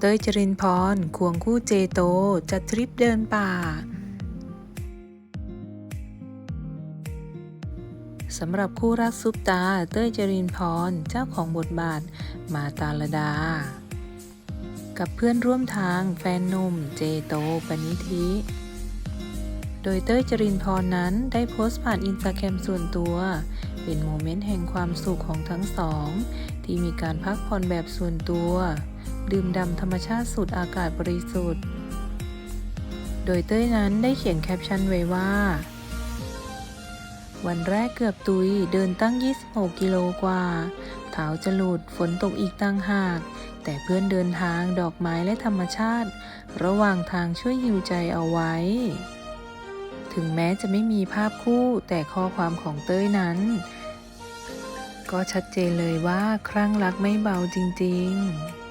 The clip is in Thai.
เต้ยจรินพรควงคู่เจโต จัดทริปเดินป่าสำหรับคู่รักซุปตา เต้ยจรินพร เจ้าของบทบาท มาตาลดา กับเพื่อนร่วมทางแฟนนุ่มเจโตปนิธิ โดยเต้ยจรินพรนั้นได้โพสต์ผ่านอินสตาแกรมส่วนตัว นต์แห่งความสุขของทั้งสอง ที่มีการพักผ่อนแบบส่วนตัว ดื่มด่ำธรรมชาติสูดอากาศบริสุทธิ์ โดยเต้ยนั้นได้เขียนแคปชั่นไว้ว่า วันแรกเกือบตุยเดินตั้ง 26 กิโลกว่า เท้าจะหลุดฝนตกอีกตั้งหาก แต่เพื่อนเดินทางดอกไม้และธรรมชาติ ระหว่างทางช่วยฮิวใจเอาไว้ถึงแม้จะไม่มีภาพคู่แต่ข้อความของเต้ยนั้น ก็ชัดเจนเลยว่าครั่งรักไม่เบาจริง ๆ